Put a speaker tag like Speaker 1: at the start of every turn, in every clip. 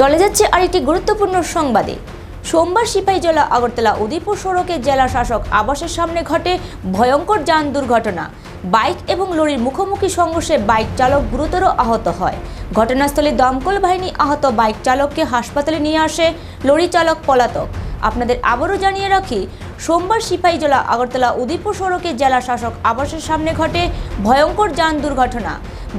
Speaker 1: চলে যাচ্ছে আরেকটি গুরুত্বপূর্ণ সংবাদে। সোমবার সিপাহীজলা আগরতলা উদয়পুর সড়কে জেলা শাসক আবাসের সামনে ঘটে ভয়ঙ্কর যান দুর্ঘটনা। বাইক এবং লরির মুখোমুখি সংঘর্ষে বাইক চালক গুরুতর আহত হয়। ঘটনাস্থলে দমকল বাহিনী আহত বাইক চালককে হাসপাতালে নিয়ে আসে লরি চালক পলাতক। আপনাদের আবারও জানিয়ে রাখি, সোমবার সিপাহীজলা আগরতলা উদয়পুর সড়কে জেলা শাসক আবাসের সামনে ঘটে ভয়ঙ্কর যান দুর্ঘটনা।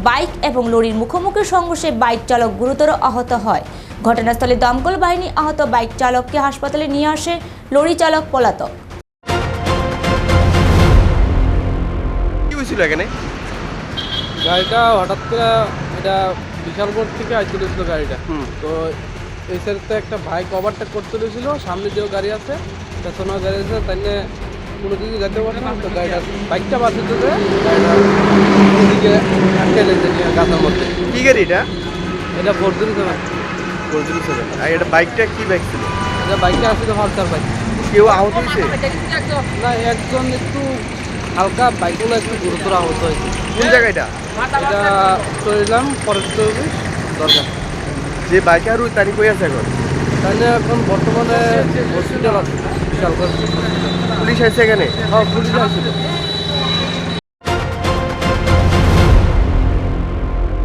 Speaker 1: বাইক এবং লরির মুখোমুখি সংঘর্ষে বাইক চালক গুরুতর আহত হয়। ঘটনাস্থলে দমকল বাহিনী আহত বাইক চালককে হাসপাতালে নিয়ে আসে লরি চালক পলাতক।
Speaker 2: হয়েছিল এখানে?
Speaker 3: গাড়িটা হঠাৎ করে এটা বিশালগড় থেকে আসতে দিয়েছিল গাড়িটা।
Speaker 2: হুম।
Speaker 3: তো এই সাইডতে একটা বাইক ওভারটেক করতে দিয়েছিল সামনে যেও গাড়ি আছে পেছনেও গাড়ি আছে তাই কোনো দিকে যেতে পারছে না তো গাড়িটা বাইকটা বাঁচাতে যে গাড়িটা ওদিকে আটকে লেগেছে গাছের মধ্যে।
Speaker 2: কি গাড়ি এটা?
Speaker 3: এটা four zero seven.
Speaker 2: Four zero seven. আর এটা বাইকটা কি বাইক ছিল?
Speaker 3: এটা বাইকটা আসলে হালকার বাইক।
Speaker 2: কেউ আহত হয়েছে?
Speaker 3: না একজন একটু হালকা বাইকগুলো একটু গুরুতর আহত হয়েছে।
Speaker 2: কোন জায়গাটা
Speaker 3: এটা? চলিলাম ফরেস্ট অফিস দরকার
Speaker 2: যে বাইকে আর ওই তারি কই আছে এখন?
Speaker 3: তাহলে এখন বর্তমানে হসপিটাল আছে।
Speaker 2: পুলিশ আছে এখানে?
Speaker 3: হ্যাঁ পুলিশ আসছিল